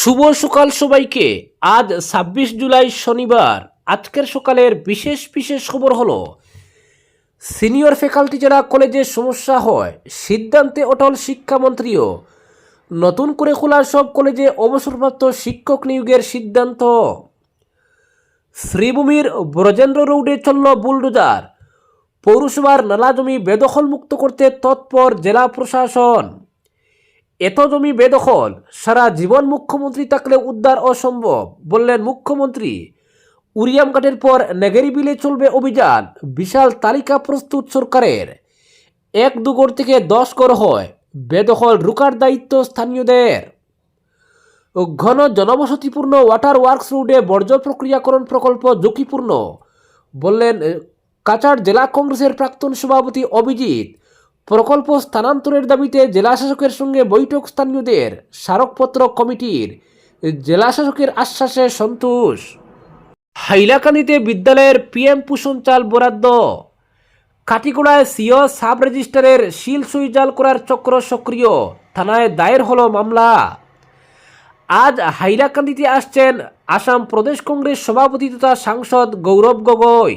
শুভ সকাল সবাইকে। আজ ছাব্বিশ জুলাই শনিবার। আজকের সকালের বিশেষ বিশেষ খবর হলো, সিনিয়র ফ্যাকাল্টি যারা কলেজে সমস্যা হয়, সিদ্ধান্তে অটল শিক্ষামন্ত্রীও। নতুন করে খোলা সব কলেজে অবসরপ্রাপ্ত শিক্ষক নিয়োগের সিদ্ধান্ত। শ্রীভূমির ব্রজেন্দ্র রোডে চলল বুলডোজার। পৌরসভার নালা জমি বেদখল মুক্ত করতে তৎপর জেলা প্রশাসন। এত জমি বেদখল সারা জীবন মুখ্যমন্ত্রী থাকলে উদ্ধার অসম্ভব, বললেন মুখ্যমন্ত্রী। উরিয়ামঘাটের পর নেগেরি বিলে চলবে অভিযান, বিশাল তালিকা প্রস্তুত সরকারের। এক দুগর থেকে দশ গড় হয়, বেদখল রুকার দায়িত্ব স্থানীয়দের। ঘন জনবসতিপূর্ণ ওয়াটার ওয়ার্কস রোডে বর্জ্য প্রক্রিয়াকরণ প্রকল্প ঝুঁকিপূর্ণ, বললেন, কাছাড় জেলা কংগ্রেসের প্রাক্তন সভাপতি অভিজিৎ প্রকল্প স্থানান্তরের দাবিতে জেলাশাসকের সঙ্গে বৈঠক স্থানীয়দের স্মারকপত্র কমিটির। জেলাশাসকের আশ্বাসে সন্তোষ। হাইলাকান্দিতে বিদ্যালয়ের পিএম পোষণ চাল বরাদ্দ। কাটিগোড়ায় সিও সাব রেজিস্ট্রারের শিল সুই জাল করার চক্র সক্রিয়। থানায় দায়ের হলো মামলা। আজ হাইলাকান্দিতে আসছেন আসাম প্রদেশ কংগ্রেস সভাপতি তথা সাংসদ গৌরব গগৈ।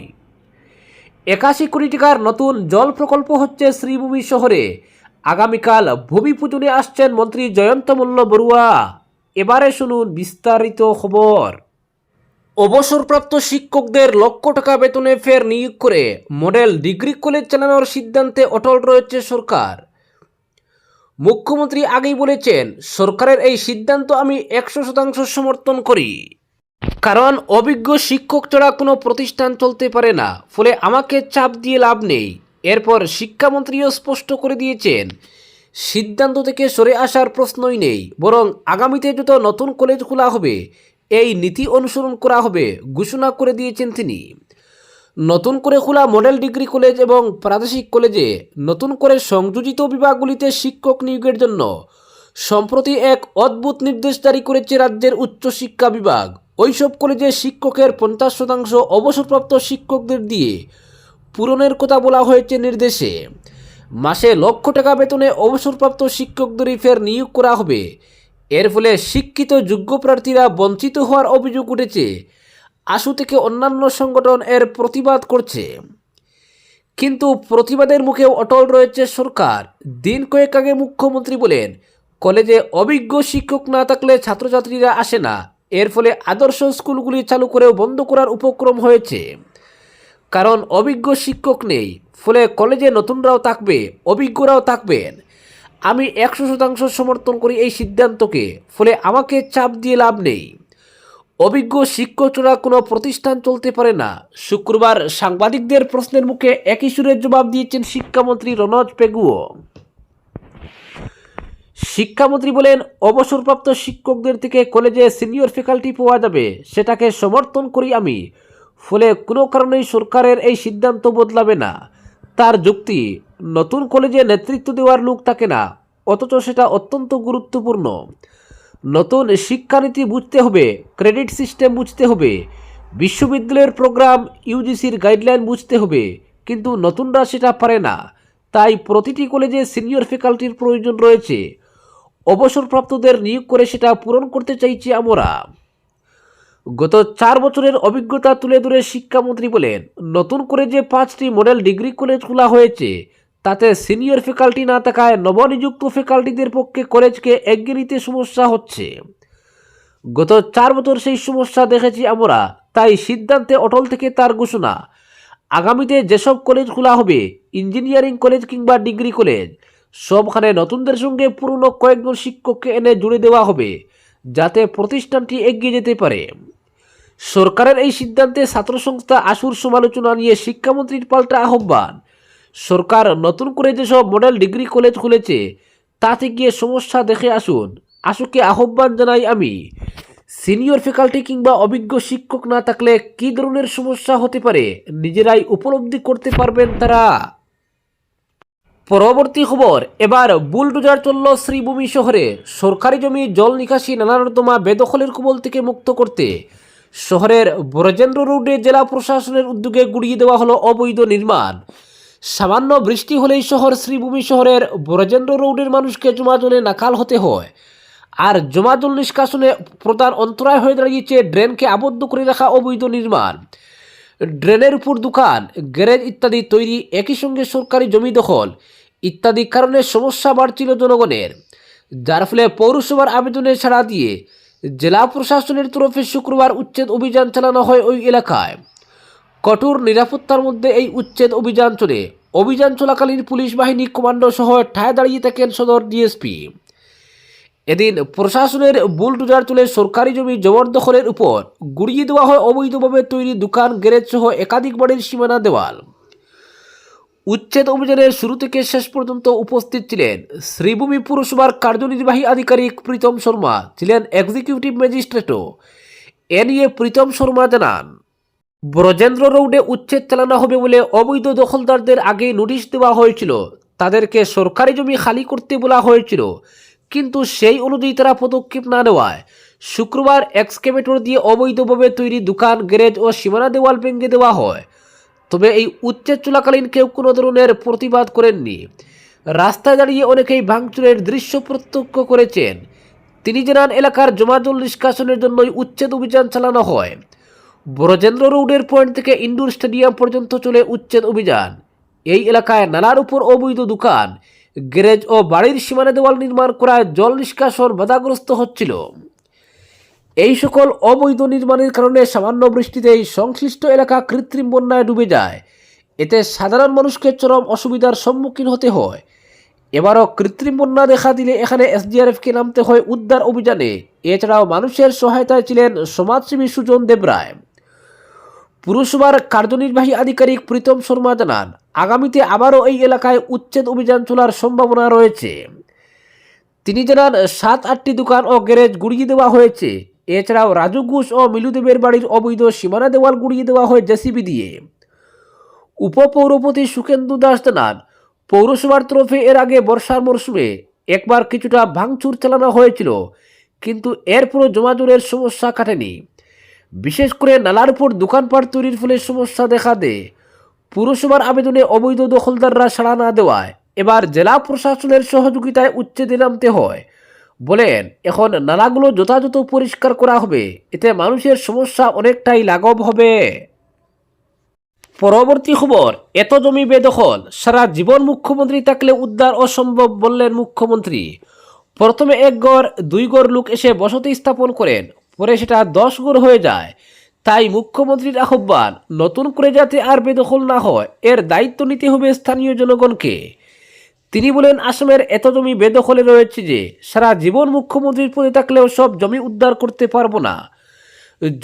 একাশি কোটি টাকার নতুন জল প্রকল্প হচ্ছে শ্রীভূমি শহরে। আগামীকাল ভূমি পূজনে আসছেন মন্ত্রী জয়ন্ত মল্ল বড়ুয়া। এবারে শুনুন বিস্তারিত খবর। অবসরপ্রাপ্ত শিক্ষকদের লক্ষ টাকা বেতনে ফের নিয়োগ করে মডেল ডিগ্রি কলেজ চালানোর সিদ্ধান্তে অটল রয়েছে সরকার। মুখ্যমন্ত্রী আগেই বলেছেন, সরকারের এই সিদ্ধান্ত আমি একশো শতাংশ সমর্থন করি। কারণ অভিজ্ঞ শিক্ষক ছাড়া কোনো প্রতিষ্ঠান চলতে পারে না, ফলে আমাকে চাপ দিয়ে লাভ নেই। এরপর শিক্ষামন্ত্রীও স্পষ্ট করে দিয়েছেন, সিদ্ধান্ত থেকে সরে আসার প্রশ্নই নেই, বরং আগামীতে যত নতুন কলেজ খোলা হবে, এই নীতি অনুসরণ করা হবে ঘোষণা করে দিয়েছেন তিনি। নতুন করে খোলা মডেল ডিগ্রি কলেজ এবং প্রাদেশিক কলেজে নতুন করে সংযোজিত বিভাগগুলিতে শিক্ষক নিয়োগের জন্য সম্প্রতি এক অদ্ভুত নির্দেশ জারি করেছে রাজ্যের উচ্চশিক্ষা বিভাগ। ওইসব কলেজে শিক্ষকের পঞ্চাশ শতাংশ অবসরপ্রাপ্ত শিক্ষকদের দিয়ে পূরণের কথা বলা হয়েছে নির্দেশে। মাসে লক্ষ টাকা বেতনে অবসরপ্রাপ্ত শিক্ষকদেরই ফের নিয়োগ করা হবে। এর ফলে শিক্ষিত যোগ্য প্রার্থীরা বঞ্চিত হওয়ার অভিযোগ উঠেছে। আশু থেকে অন্যান্য সংগঠন এর প্রতিবাদ করছে। কিন্তু প্রতিবাদের মুখে অটল রয়েছে সরকার। দিন কয়েক আগে মুখ্যমন্ত্রী বলেন, কলেজে অভিজ্ঞ শিক্ষক না থাকলে ছাত্রছাত্রীরা আসে না। এর ফলে আদর্শ স্কুলগুলি চালু করেও বন্ধ করার উপক্রম হয়েছে। কারণ অভিজ্ঞ শিক্ষক নেই, ফলে কলেজে নতুনরাও থাকবে, অভিজ্ঞরাও থাকবেন। আমি একশো শতাংশ সমর্থন করি এই সিদ্ধান্তকে, ফলে আমাকে চাপ দিয়ে লাভ নেই। অভিজ্ঞ শিক্ষক ছাড়া কোনো প্রতিষ্ঠান চলতে পারে না। শুক্রবার সাংবাদিকদের প্রশ্নের মুখে একই সুরের জবাব দিয়েছেন শিক্ষামন্ত্রী রনজ পেগুও শিক্ষামন্ত্রী বলেন, অবসরপ্রাপ্ত শিক্ষকদের থেকে কলেজে সিনিয়র ফ্যাকাল্টি পাওয়া যাবে, সেটাকে সমর্থন করি আমি। ফলে কোনো কারণেই সরকারের এই সিদ্ধান্ত বদলাবে না। তার যুক্তি, নতুন কলেজে নেতৃত্ব দেওয়ার লোক থাকে না, অথচ সেটা অত্যন্ত গুরুত্বপূর্ণ। নতুন শিক্ষানীতি বুঝতে হবে, ক্রেডিট সিস্টেম বুঝতে হবে, বিশ্ববিদ্যালয়ের প্রোগ্রাম, ইউজিসির গাইডলাইন বুঝতে হবে, কিন্তু নতুনরা সেটা পারে না। তাই প্রতিটি কলেজে সিনিয়র ফ্যাকাল্টির প্রয়োজন রয়েছে। অবসরপ্রাপ্তদের নিয়োগ করে সেটা পূরণ করতে চাইছি আমরা। গত চার বছরের অভিজ্ঞতা তুলে ধরে শিক্ষামন্ত্রী বলেন, নতুন করে যে পাঁচটি মডেল ডিগ্রি কলেজ খোলা হয়েছে, তাতে সিনিয়র ফ্যাকাল্টি না থাকায় নবনিযুক্ত ফ্যাকাল্টিদের পক্ষে কলেজকে এগিয়ে নিতে সমস্যা হচ্ছে। গত চার বছর সেই সমস্যা দেখেছি আমরা, তাই সিদ্ধান্তে অটল থেকে তার ঘোষণা। আগামীতে যেসব কলেজ খোলা হবে, ইঞ্জিনিয়ারিং কলেজ কিংবা ডিগ্রি কলেজ সবখানে নতুনদের সঙ্গে পুরনো কয়েকজন শিক্ষককে এনে জুড়ে দেওয়া হবে, যাতে প্রতিষ্ঠানটি এগিয়ে যেতে পারে। সরকারের এই সিদ্ধান্তে ছাত্র সংস্থা আশুর সমালোচনা নিয়ে শিক্ষামন্ত্রীর পাল্টা আহ্বান। সরকার নতুন করে যেসব মডেল ডিগ্রি কলেজ খুলেছে, তাতে গিয়ে সমস্যা দেখে আসুন। আশুকে আহ্বান জানাই আমি। সিনিয়র ফ্যাকাল্টি কিংবা অভিজ্ঞ শিক্ষক না থাকলে কী ধরনের সমস্যা হতে পারে, নিজেরাই উপলব্ধি করতে পারবেন তারা। পরবর্তী খবর, এবার বুলডোজার চলল শ্রীভূমি শহরে। সরকারি জমি, জল নিকাশি, নানা নর্দমা বেদখলের কবল থেকে মুক্ত করতে। শহরের ব্রজেন্দ্র রোডে জেলা প্রশাসনের উদ্যোগে গুড়িয়ে দেওয়া হলো অবৈধ নির্মাণ। সামান্য বৃষ্টি হলেই শহর শ্রীভূমি শহরের ব্রজেন্দ্র রোডের মানুষকে জমা জলে নাকাল হতে হয়। আর জমাজল নিষ্কাশনে প্রধান অন্তরায় হয়ে দাঁড়িয়েছে ড্রেনকে আবদ্ধ করে রাখা অবৈধ নির্মাণ। ড্রেনের উপর দোকান, গ্যারেজ ইত্যাদি তৈরি একই সঙ্গে সরকারি জমি দখল। ইত্যাদি কারণে সমস্যা বাড়ছিল জনগণের। যার ফলে পৌরসভার আবেদনে ছাড়া দিয়ে জেলা প্রশাসনের তরফে শুক্রবার উচ্ছেদ অভিযান চালানো হয় ওই এলাকায়। কঠোর নিরাপত্তার মধ্যে এই উচ্ছেদ অভিযান চলে। অভিযান চলাকালীন পুলিশ বাহিনী কমান্ডো সহ ঠায় দাঁড়িয়ে থাকেন সদর ডিএসপি। এদিন প্রশাসনের বুলডোজার চলে সরকারি জমি জবরদখলের উপর গুড়িয়ে দেওয়া হয় অবৈধভাবে তৈরি দোকান, গ্যারেজ সহ একাধিক বাড়ির সীমানা দেওয়াল। উচ্ছেদ অভিযানের শুরু থেকে শেষ পর্যন্ত উপস্থিত ছিলেন শ্রীভূমি পুরসভার কার্যনির্বাহী আধিকারিক প্রীতম শর্মা, ছিলেন এক্সিকিউটিভ ম্যাজিস্ট্রেটও এ নিয়ে প্রীতম শর্মা জানান, ব্রজেন্দ্র রোডে উচ্ছেদ চালানো হবে বলে অবৈধ দখলদারদের আগে নোটিশ দেওয়া হয়েছিল। তাদেরকে সরকারি জমি খালি করতে বলা হয়েছিল। কিন্তু সেই অনুযায়ী তারা পদক্ষেপ না নেওয়ায় শুক্রবার এক্সকেভেটর দিয়ে অবৈধভাবে তৈরি দোকান, গ্যারেজ ও সীমানা দেওয়াল ভেঙে দেওয়া হয়। তবে এই উচ্ছেদ চলাকালীন কেউ কোনো ধরনের প্রতিবাদ করেননি। রাস্তায় দাঁড়িয়ে অনেকেই ভাঙচুরের দৃশ্য প্রত্যক্ষ করেছেন। তিনি জানান, এলাকার জমাজল নিষ্কাশনের জন্যই উচ্ছেদ অভিযান চালানো হয়। ব্রজেন্দ্র রোডের পয়েন্ট থেকে ইন্ডোর স্টেডিয়াম পর্যন্ত চলে উচ্ছেদ অভিযান। এই এলাকায় নালার উপর অবৈধ দোকান, গ্যারেজ ও বাড়ির সীমানা দেওয়াল নির্মাণ করায় জল নিষ্কাশন বাধাগ্রস্ত হচ্ছিল। এই সকল অবৈধ নির্মাণের কারণে সামান্য বৃষ্টিতেই সংশ্লিষ্ট এলাকা কৃত্রিম বন্যায় ডুবে যায়। এতে সাধারণ মানুষকে চরম অসুবিধার সম্মুখীন হতে হয়। এবারও কৃত্রিম বন্যা দেখা দিলে এখানে এসডিআরএফকে নামতে হয় উদ্ধার অভিযানে। এছাড়াও মানুষের সহায়তায় ছিলেন সমাজসেবী সুজন দেবরায়। পুরসভার কার্যনির্বাহী আধিকারিক প্রীতম শর্মা জানান, আগামীতে আবারও এই এলাকায় উচ্ছেদ অভিযান চলার সম্ভাবনা রয়েছে। তিনি জানান, সাত আটটি দোকান ও গ্যারেজ গুড়িয়ে দেওয়া হয়েছে। এছাড়াও রাজু ঘোষ ও মিলুদেবের বাড়ির অবৈধ সীমানা দেওয়াল গুড়িয়ে দেওয়া হয় জেসিবি দিয়ে। উপপৌরপতি সুখেন্দু দাস জানান, পৌরসভার তরফে এর আগে বর্ষার মরশুমে একবার কিছুটা ভাঙচুর চালানো হয়েছিল, কিন্তু এরপরও জমাজুরের সমস্যা কাটেনি। বিশেষ করে নালার উপর দোকানপাট তৈরির ফলে সমস্যা দেখা দেয়। পুরসভার আবেদনে অবৈধ দখলদাররা সাড়া না দেওয়ায় এবার জেলা প্রশাসনের সহযোগিতায় উচ্ছেদে নামতে হয়। বলেন, এখন নালাগুলো যথাযথ পরিষ্কার করা হবে, এতে মানুষের সমস্যা অনেকটাই লাঘব হবে। পরবর্তী খবর, এত জমি বেদখল, সারা জীবন মুখ্যমন্ত্রী থাকলে উদ্ধার অসম্ভব বললেন মুখ্যমন্ত্রী। প্রথমে এক গড়, দুই গড় লোক এসে বসতি স্থাপন করেন, পরে সেটা দশ গড় হয়ে যায়। তাই মুখ্যমন্ত্রীর আহ্বান, নতুন করে যাতে আর বেদখল না হয়, এর দায়িত্ব নিতে হবে স্থানীয় জনগণকে। তিনি বলেন, আসামের এত জমি বেদখলে রয়েছে যে সারা জীবন মুখ্যমন্ত্রীর পদে থাকলেও সব জমি উদ্ধার করতে পারব না।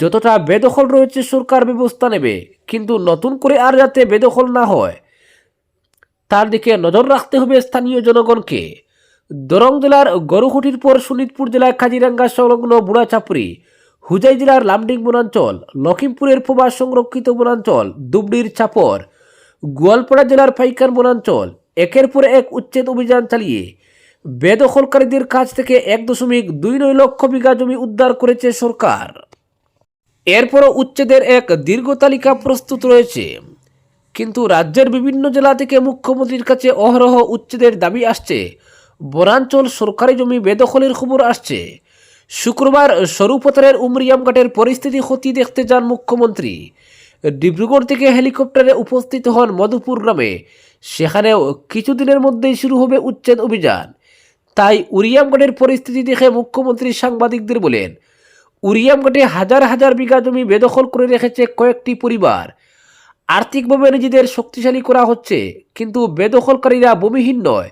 যতটা বেদখল রয়েছে সরকার ব্যবস্থা নেবে, কিন্তু নতুন করে আর যাতে বেদখল না হয়, তার দিকে নজর রাখতে হবে স্থানীয় জনগণকে। দরং জেলার গরুহুটির পর শোনিতপুর জেলার কাজিরাঙ্গা সংলগ্ন বুড়াচাপুরি হুজাই জেলার লামডিং বনাঞ্চল লখিমপুরের প্রবাস সংরক্ষিত বনাঞ্চল, দুবডির চাপর, গোয়ালপাড়া জেলার পাইকান বনাঞ্চল একের পর এক উচ্ছেদ অভিযান চালিয়ে বেদখলকারীদের কাছ থেকে এক দশমিক দুই নয় লক্ষ বিঘা জমি উদ্ধার করেছে সরকার। এরপরও উচ্ছেদের এক দীর্ঘ তালিকা প্রস্তুত রয়েছে। কিন্তু রাজ্যের বিভিন্ন জেলা থেকে মুখ্যমন্ত্রীর কাছে অহরহ উচ্ছেদের দাবি আসছে। বনাঞ্চল সরকারি জমি বেদখলের খবর আসছে। শুক্রবার স্বরূপতারের উমরিয়াম ঘাটের পরিস্থিতি ক্ষতি দেখতে যান মুখ্যমন্ত্রী। ডিব্রুগড় থেকে হেলিকপ্টারে উপস্থিত হন মধুপুর গ্রামে সেখানেও কিছুদিনের মধ্যেই শুরু হবে উচ্ছেদ অভিযান। তাই উরিয়ামগড়ের পরিস্থিতি দেখে মুখ্যমন্ত্রী সাংবাদিকদের বলেন, উরিয়ামগড়ে হাজার হাজার বিঘা জমি বেদখল করে রেখেছে কয়েকটি পরিবার। আর্থিকভাবে নিজেদের শক্তিশালী করা হচ্ছে, কিন্তু বেদখলকারীরা ভূমিহীন নয়।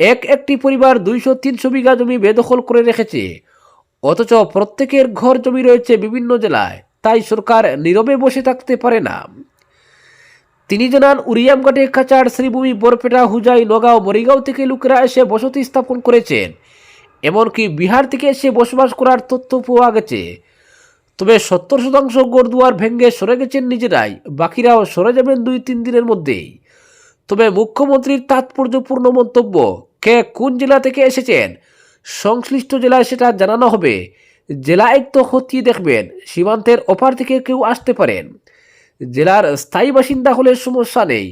এক একটি পরিবার দুইশো তিনশো বিঘা জমি বেদখল করে রেখেছে। অথচ প্রত্যেকের ঘর জমি রয়েছে বিভিন্ন জেলায়, তাই সরকার নীরবে বসে থাকতে পারে না। তিনি জানান উরিয়ামঘাটে কাচার শ্রীভূমি বরপেটা, হুজাই, নগাঁও, মরিগাঁও থেকে লোকেরা এসে বসতি স্থাপন করেছেন। এমনকি বিহার থেকে এসে বসবাস করার তথ্য পাওয়া গেছে। তবে সত্তর শতাংশ গড়দুয়ার ভেঙ্গে সরে গেছেন নিজেরাই, বাকিরাও সরে যাবেন দুই তিন দিনের মধ্যেই। তবে মুখ্যমন্ত্রীর তাৎপর্যপূর্ণ মন্তব্য, কে কোন জেলা থেকে এসেছেন? সংশ্লিষ্ট জেলায় সেটা জানানো হবে। জেলা আয়ুক্ত খতিয়ে দেখবেন, সীমান্তের ওপার থেকে কেউ আসতে পারেন। জেলার স্থায়ী বাসিন্দা হলে সমস্যা নেই,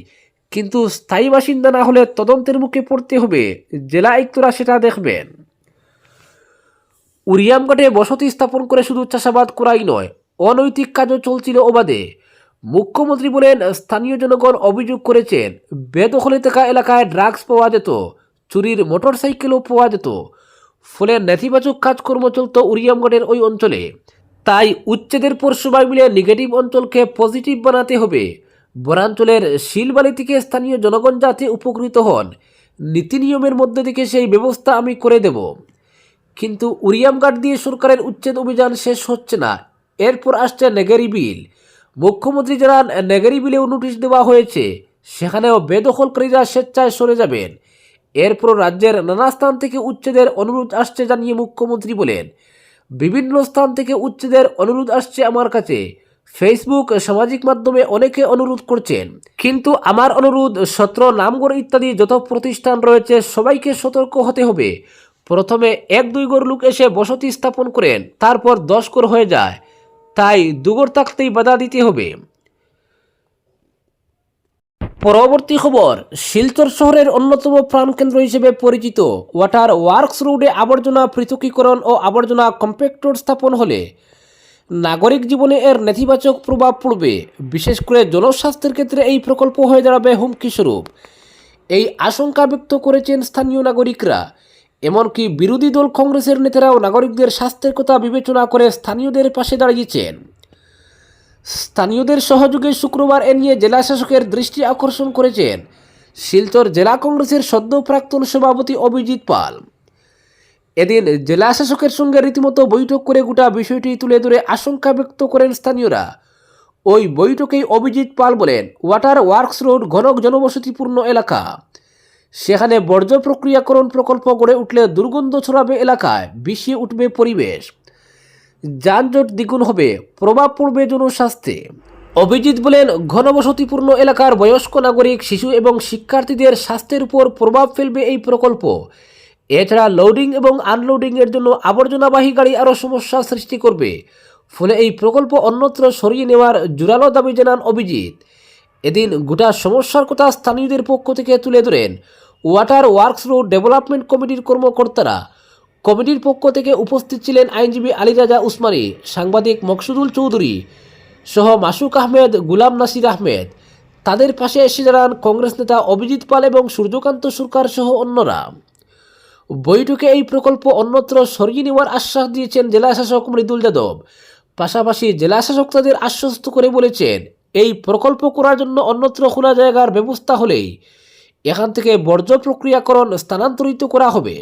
কিন্তু স্থায়ী বাসিন্দা না হলে তদন্তের মুখে পড়তে হবে, জেলা আয়ুক্তরা সেটা দেখবেন। উরিয়ামঘাটে বসতি স্থাপন করে শুধু চাষাবাদ করাই নয়, অনৈতিক কাজও চলছিল ওবাদে। মুখ্যমন্ত্রী বলেন, স্থানীয় জনগণ অভিযোগ করেছেন, বেদখলে থাকা এলাকায় ড্রাগস পাওয়া যেত, চুরির মোটর সাইকেলও পাওয়া যেত, ফলে নেতিবাচক কাজকর্ম চলত উরিয়ামগড়ের ওই অঞ্চলে। তাই উচ্ছেদের পর সবাই মিলে নেগেটিভ অঞ্চলকে পজিটিভ বানাতে হবে। বনাঞ্চলের শিলবালি থেকে স্থানীয় জনগণ যাতে উপকৃত হন, নীতি নিয়মের মধ্যে থেকে সেই ব্যবস্থা আমি করে দেব। কিন্তু উরিয়ামঘাট দিয়ে সরকারের উচ্ছেদ অভিযান শেষ হচ্ছে না। এরপর আসছে নেগেরি বিল। মুখ্যমন্ত্রী জানান, নেগেরি বিলেও নোটিশ দেওয়া হয়েছে। সেখানেও বেদখলকারীরা স্বেচ্ছায় সরে যাবেন। এরপর রাজ্যের নানা স্থান থেকে উচ্ছেদের অনুরোধ আসছে জানিয়ে মুখ্যমন্ত্রী বলেন। বিভিন্ন স্থান থেকে উচ্ছেদের অনুরোধ আসছে আমার কাছে। ফেসবুক সামাজিক মাধ্যমে অনেকে অনুরোধ করছেন। কিন্তু আমার অনুরোধ, সত্র, নামগড় ইত্যাদি যত প্রতিষ্ঠান রয়েছে, সবাইকে সতর্ক হতে হবে। প্রথমে এক দুই গড় লোক এসে বসতি স্থাপন করেন, তারপর দশ গড় হয়ে যায়। তাই দুগড় থাকতেই বাধা দিতে হবে। পরবর্তী খবর, শিলচর শহরের অন্যতম প্রাণকেন্দ্র হিসেবে পরিচিত। ওয়াটার ওয়ার্কস রোডে আবর্জনা পৃথকীকরণ ও আবর্জনা কম্প্যাক্টর স্থাপন হলে নাগরিক জীবনে এর নেতিবাচক প্রভাব পড়বে। বিশেষ করে জনস্বাস্থ্যের ক্ষেত্রে এই প্রকল্প হয়ে দাঁড়াবে হুমকি স্বরূপ। এই আশঙ্কা ব্যক্ত করেছেন স্থানীয় নাগরিকরা। এমনকি বিরোধী দল কংগ্রেসের নেতারাও নাগরিকদের স্বাস্থ্যের কথা বিবেচনা করে স্থানীয়দের পাশে দাঁড়িয়েছেন। স্থানীয়দের সহযোগে শুক্রবার এ নিয়ে জেলা শাসকের দৃষ্টি আকর্ষণ করেছেন শিলচর জেলা কংগ্রেসের সদ্য প্রাক্তন সভাপতি অভিজিৎ পাল। এদিন জেলা শাসকের সঙ্গে রীতিমতো বৈঠক করে গোটা বিষয়টি তুলে ধরে আশঙ্কা ব্যক্ত করেন স্থানীয়রা। ওই বৈঠকেই অভিজিৎ পাল বলেন, ওয়াটার ওয়ার্কস রোড ঘনক জনবসতিপূর্ণ এলাকা। সেখানে বর্জ্য প্রক্রিয়াকরণ প্রকল্প গড়ে উঠলে দুর্গন্ধ ছড়াবে এলাকায়, বিষিয়ে উঠবে পরিবেশ। যানজট দ্বিগুণ হবে, প্রভাব পড়বে জনস্বাস্থ্যে। অভিজিৎ বলেন, ঘনবসতিপূর্ণ এলাকার বয়স্ক নাগরিক, শিশু এবং শিক্ষার্থীদের স্বাস্থ্যের উপর প্রভাব ফেলবে এই প্রকল্প। এছাড়া লোডিং এবং আনলোডিংয়ের জন্য আবর্জনাবাহী গাড়ি আরও সমস্যা সৃষ্টি করবে। ফলে এই প্রকল্প অন্যত্র সরিয়ে নেওয়ার জোরালো দাবি জানান অভিজিৎ। এদিন গোটা সমস্যার কথা স্থানীয়দের পক্ষ থেকে তুলে ধরেন। ওয়াটার ওয়ার্কস রোড ডেভেলপমেন্ট কমিটির কর্মকর্তারা কমিটির পক্ষ থেকে উপস্থিত ছিলেন আইনজীবী আলীরাজা উসমানী, সাংবাদিক মকসুদুল চৌধুরী সহ মাসুক আহমেদ, গুলাম নাসির আহমেদ। তাদের পাশে এসে দাঁড়ান কংগ্রেস নেতা অভিজিৎ পাল এবং সূর্যকান্ত সরকার সহ অন্যরা। বৈঠকে এই প্রকল্প অন্যত্র সরিয়ে নেওয়ার আশ্বাস দিয়েছেন জেলা শাসক মৃদুল যাদব। পাশাপাশি জেলা শাসক তাদের আশ্বস্ত করে বলেছেন, এই প্রকল্প করার জন্য অন্যত্র খোলা জায়গার ব্যবস্থা হলেই এখান থেকে বর্জ্য প্রক্রিয়াকরণ স্থানান্তরিত করা হবে।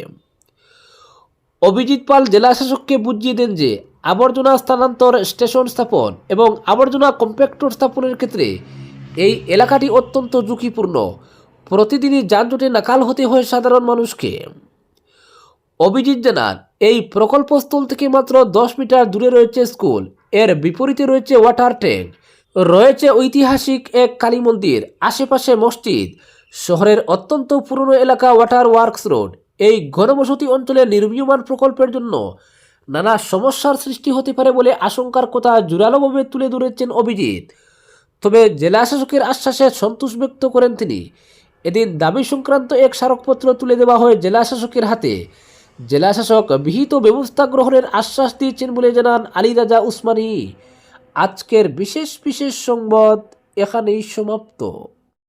অভিজিৎ পাল জেলা শাসককে বুঝিয়ে দেন যে, আবর্জনা স্থানান্তর স্টেশন স্থাপন এবং আবর্জনা কম্প্যাক্টর স্থাপনের ক্ষেত্রে এই এলাকাটি অত্যন্ত ঝুঁকিপূর্ণ। প্রতিদিনই যানজটে নাকাল হতে হয় সাধারণ মানুষকে। অভিজিৎ জানান, এই প্রকল্পস্থল থেকে মাত্র দশ মিটার দূরে রয়েছে স্কুল। এর বিপরীতে রয়েছে ওয়াটার ট্যাঙ্ক। রয়েছে ঐতিহাসিক এক কালী মন্দির, আশেপাশে মসজিদ। শহরের অত্যন্ত পুরনো এলাকা ওয়াটার ওয়ার্কস রোড। এই ঘনবসতি অঞ্চলে নির্মীয়মান প্রকল্পের জন্য নানা সমস্যার সৃষ্টি হতে পারে বলে আশঙ্কার কথা জোরালোভাবে তুলে ধরেছেন অভিজিৎ। তবে জেলা শাসকের আশ্বাসে সন্তোষ ব্যক্ত করেন তিনি। এদিন দাবি সংক্রান্ত এক স্মারকপত্র তুলে দেওয়া হয় জেলা শাসকের হাতে। জেলা শাসক বিহিত ব্যবস্থা গ্রহণের আশ্বাস দিয়েছেন বলে জানান আলী রাজা উসমানী। আজকের বিশেষ বিশেষ সংবাদ এখানেই সমাপ্ত।